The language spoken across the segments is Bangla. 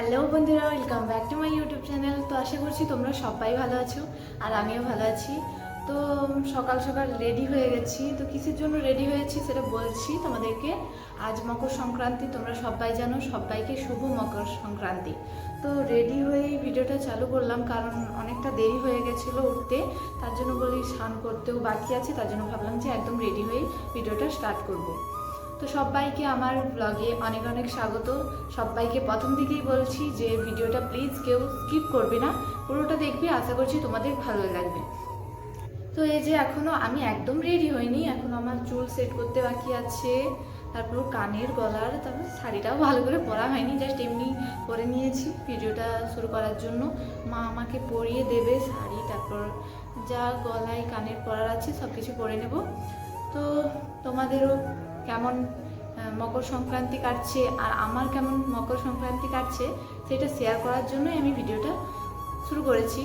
হ্যালো বন্ধুরা welcome back to my YouTube channel তো আশা করছি তোমরা সবাই ভালো আছো, আর আমিও ভালো আছি। তো সকাল সকাল রেডি হয়ে গেছি। তো কিসের জন্য রেডি হয়েছি সেটা বলছি তোমাদেরকে। আজ মকর সংক্রান্তি, তোমরা সবাই জানো, সবাইকে শুভ মকর সংক্রান্তি। তো রেডি হয়েই ভিডিওটা চালু করলাম, কারণ অনেকটা দেরি হয়ে গেছিল উঠতে। তার জন্য বলি স্নান করতেও বাকি আছে, তার জন্য ভাবলাম যে একদম রেডি হয়েই ভিডিওটা স্টার্ট করব। তো সবাইকে আমার ব্লগে অনেক অনেক স্বাগত। সবাইকে প্রথম থেকেই বলছি যে ভিডিওটা প্লিজ কেউ স্কিপ করবে না। পুরোটা দেখবে, আশা করছি তোমাদের ভালো লাগবে। তো এই যে এখনও আমি একদম রেডি হইনি, এখনও আমার চুল সেট করতে বাকি আছে, তারপর কানের গলার, তারপর শাড়িটাও ভালো করে পরা হয়নি জাস্ট এমনি পরে নিয়েছি ভিডিওটা শুরু করার জন্য। মা আমাকে পরিয়ে দেবে শাড়ি, তারপর যা গলায় কানের পরার আছে সব কিছু পরে নেব। তো তোমাদেরও কেমন মকর সংক্রান্তি কাটছে আর আমার কেমন মকর সংক্রান্তি কাটছে সেটা শেয়ার করার জন্যই আমি ভিডিওটা শুরু করেছি।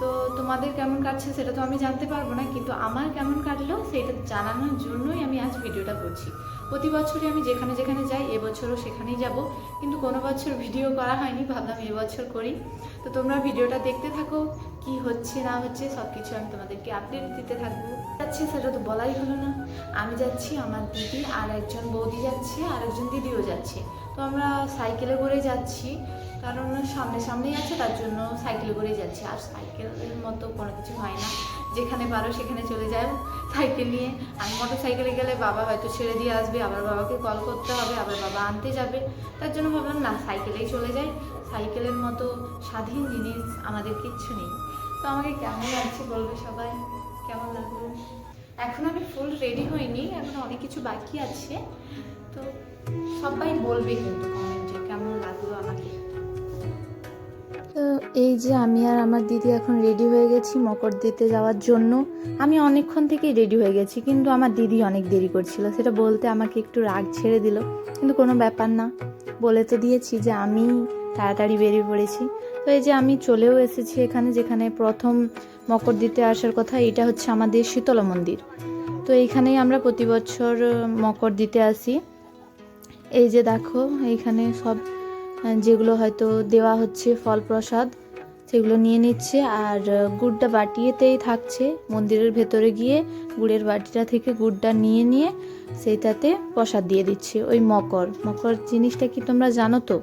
তো তোমাদের কেমন কাটছে সেটা তো আমি জানতে পারব না, কিন্তু আমার কেমন কাটলো সেটা জানানোর জন্যই আজ ভিডিওটা করছি। প্রতি বছরই আমি যেখানে যেখানে যাই, এবছরও সেখানেই যাব। কিন্তু কোনো বছর ভিডিও করা হয়নি, ভাবলাম এবছর করি। তো তোমরা ভিডিওটা দেখতে থাকো, কি হচ্ছে, না হচ্ছে সব কিছু আমি তোমাদেরকে আপডেট দিতে থাকব। যাচ্ছে, সেটা তো বলাই হলো না। আমি যাচ্ছি, আমার দিদি আর একজন বৌদি যাচ্ছে, আর একজন দিদিও যাচ্ছে। তো আমরা সাইকেলে করে যাচ্ছি। কারণ সামনে সামনেই আছে, তার জন্য সাইকেলে করেই যাচ্ছি। আর সাইকেলের মতো কোনো কিছু হয় না। যেখানে পারো সেখানে চলে যাও। সাইকেল নিয়ে। আমি মোটর সাইকেলে গেলে বাবা হয়তো ছেড়ে দিয়ে আসবে, আবার বাবাকে কল করতে হবে, আবার বাবা আনতে যাবে। তার জন্য ভাবলাম, না, সাইকেলেই চলে যাই। সাইকেলের মতো স্বাধীন জিনিস আমাদের কিচ্ছু নেই। তো আমাকে কেমন লাগছে বলবে সবাই? কেমন লাগল? এখন আমি ফুল রেডি হইনি, এখন অনেক কিছু বাকি আছে। তো সবাই বলবে কিন্তু কমেন্টে কেমন লাগল আমাকে? তো এই যে আমি আর আমার দিদি এখন রেডি হয়ে গেছি মকর দিতে যাওয়ার জন্য। আমি অনেকক্ষণ থেকেই রেডি হয়ে গেছি, কিন্তু আমার দিদি অনেক দেরি করছিল। সেটা বলতে আমাকে একটু রাগ ছেড়ে দিল, কিন্তু কোনো ব্যাপার না। বলে তো দিয়েছি যে আমি তাড়াতাড়ি বেরিয়ে পড়েছি। তো এই যে আমি চলেও এসেছি এখানে, যেখানে প্রথম মকর দিতে আসার কথা, এটা হচ্ছে আমাদের শীতলা মন্দির। তো এইখানেই আমরা প্রতি বছর মকর দিতে আসি। এই যে দেখো, এইখানে সব যেগুলো হয়তো দেওয়া হচ্ছে ফল প্রসাদ সেগুলো নিয়ে নিচ্ছে। আর গুড়টা বাটিয়েতেই থাকছে। মন্দিরের ভেতরে গিয়ে গুড়ের বাটিটা থেকে গুড়টা নিয়ে নিয়ে সেইটাতে প্রসাদ দিয়ে দিচ্ছে। ওই মকর। মকর জিনিসটা কি তোমরা জানো তো?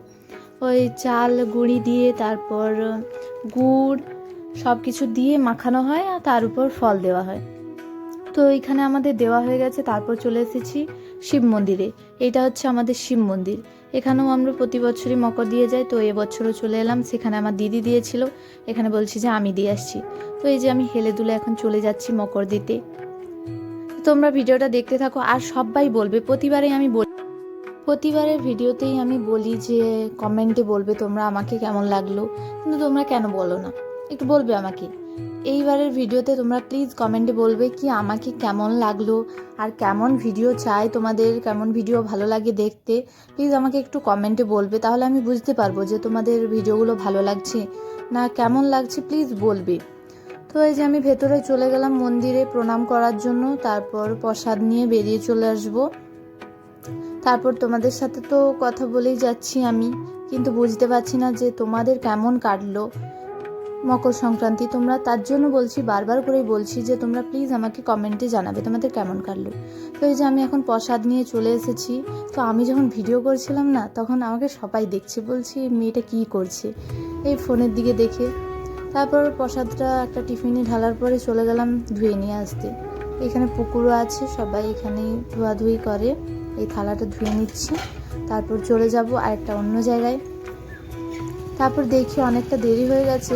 ওই চাল, গুঁড়ি দিয়ে তারপর গুড় সব কিছু দিয়ে মাখানো হয় আর তার উপর ফল দেওয়া হয়। তো এখানে আমাদের দেওয়া হয়ে গেছে। তারপর চলে এসেছি শিব মন্দিরে। এটা হচ্ছে আমাদের শিব মন্দির। এখানেও আমরা প্রতি বছরই মকর দিয়ে যাই, তো এবছরও চলে এলাম। সেখানে আমার দিদি দিয়েছিল। এখানে বলছি যে, আমি দিয়ে আসছি। তো এই যে আমি হেলে দুলে এখন চলে যাচ্ছি মকর দিতে। তোমরা ভিডিওটা দেখতে থাকো, আর সবাই বলবে প্রতিবারে আমি বলি, প্রতিবারের ভিডিওতেই আমি বলি যে, কমেন্টে বলবে তোমরা আমাকে কেমন লাগল। কিন্তু তোমরা কেন বলো না? একটু বলবে আমাকে। এইবারের ভিডিওতে তোমরা প্লিজ কমেন্টে বলবে কি আমাকে কেমন লাগল আর কেমন ভিডিও চাই তোমাদের, কেমন ভিডিও ভালো লাগে দেখতে। প্লিজ আমাকে একটু কমেন্টে বলবে, তাহলে আমি বুঝতে পারব যে তোমাদের ভিডিওগুলো ভালো লাগছে না কেমন লাগছে প্লিজ বলবে। তো এই যে আমি ভেতরে চলে গেলাম মন্দিরে প্রণাম করার জন্য, তারপর প্রসাদ নিয়ে বেরিয়ে চলে আসব। তারপর তোমাদের সাথে তো কথা বলেই যাচ্ছি আমি, কিন্তু বুঝতে পারছি না যে তোমাদের কেমন কাটলো। মকর সংক্রান্তি, তোমরা তার জন্য বলছি, বারবার করেই বলছি যে তোমরা প্লিজ আমাকে কমেন্টে জানাবে, তোমাদের কেমন কাটলো। তো এই যে আমি এখন প্রসাদ নিয়ে চলে এসেছি, তো আমি যখন ভিডিও করছিলাম না, তখন আমাকে সবাই দেখছে, বলছি মেয়েটা কী করছে? এই ফোনের দিকে দেখে, তারপর প্রসাদটা একটা টিফিনে ঢালার পরে চলে গেলাম ধুয়ে নিয়ে আসতে। এখানে পুকুরও আছে, সবাই এখানেই ধোয়াধুয়ি করে, এই থালাটা ধুয়ে নিচ্ছি, তারপর চলে যাব আরেকটা অন্য জায়গায়। তারপর দেখি অনেকটা দেরি হয়ে গেছে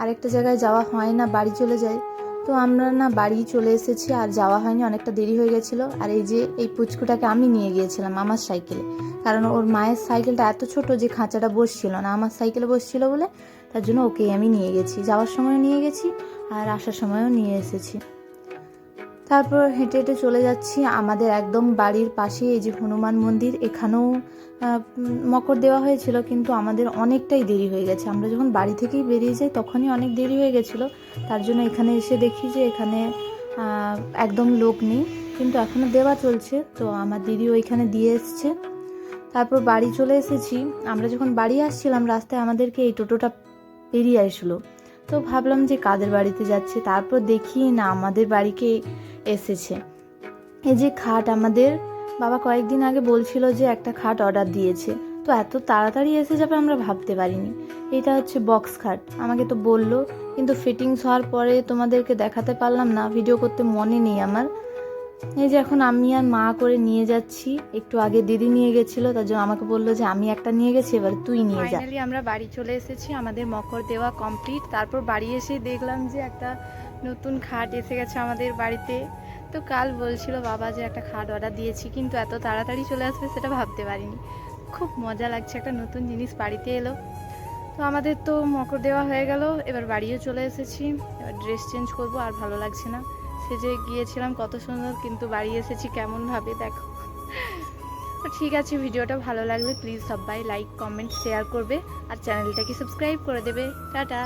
আরেকটা জায়গায় যাওয়া হয় না, বাড়ি চলে যাই তো আমরা না বাড়ি চলে এসেছি আর যাওয়া হয়নি, অনেকটা দেরি হয়ে গেছিল। আর এই যে এই পুচকুটাকে আমি নিয়ে গিয়েছিলাম আমার সাইকেলে। কারণ ওর মায়ের সাইকেলটা এত ছোট যে খাঁচাটা বসছিল না, আমার সাইকেলে বসছিল বলে তার জন্য ওকেই আমি নিয়ে গেছি। যাওয়ার সময় নিয়ে গেছি আর আসার সময়ও নিয়ে এসেছি। তারপর হেঁটে হেঁটে চলে যাচ্ছি আমাদের একদম বাড়ির পাশেই, এই যে হনুমান মন্দির, এখানেও মকর দেওয়া হয়েছিল, কিন্তু আমাদের অনেকটাই দেরি হয়ে গেছে। আমরা যখন বাড়ি থেকেই বেরিয়ে যাই, তখনই অনেক দেরি হয়ে গেছিল। তার জন্য এখানে এসে দেখি যে এখানে একদম লোক নেই, কিন্তু এখনও দেওয়া চলছে। তো আমার দিদি ওইখানে দিয়ে এসছে। তারপর বাড়ি চলে এসেছি। আমরা যখন বাড়ি আসছিলাম, রাস্তায় আমাদেরকে এই টোটোটা পেরিয়ে আসলো। তো ভাবলাম যে কাদের বাড়িতে যাচ্ছে, তারপর দেখি না, আমাদের বাড়িকে এসেছে। এই যে খাট আমাদের, বাবা কয়েকদিন আগে বলছিল যে একটা খাট অর্ডার দিয়েছে। তো এত তাড়াতাড়ি এসে যাবে আমরা ভাবতে পারিনি। এটা হচ্ছে বক্স খাট। আমাকে তো বলল, কিন্তু ফিটিংস হওয়ার পরে তোমাদেরকে দেখাতে পারলাম না ভিডিও করতে মনে নেই আমার। এই যে এখন আমি আর মা করে নিয়ে যাচ্ছি, একটু আগে দিদি নিয়ে গেছিল, তার জন্য আমাকে বলল যে আমি একটা নিয়ে গেছি, এবার তুই নিয়ে যা। আমরা বাড়ি চলে এসেছি, আমাদের মকর দেওয়া কমপ্লিট তারপর বাড়ি এসে দেখলাম যে একটা নতুন খাট এসে গেছে আমাদের বাড়িতে। তো কাল বলছিল বাবা যে একটা খাট অর্ডার দিয়েছি, কিন্তু এত তাড়াতাড়ি চলে আসবে সেটা ভাবতে পারিনি। খুব মজা লাগছে, একটা নতুন জিনিস বাড়িতে এলো। তো আমাদের তো মকর দেওয়া হয়ে গেল, এবার বাড়িও চলে এসেছি। এবার ড্রেস চেঞ্জ করব, আর ভালো লাগছে না। সেজে গিয়েছিলাম, কত সুন্দর কিন্তু বাড়ি এসেছি, কেমনভাবে দেখো। ঠিক আছে, ভিডিওটা ভালো লাগলে প্লিজ সবাই লাইক কমেন্ট শেয়ার করবে আর চ্যানেলটাকে সাবস্ক্রাইব করে দেবে। টাটা!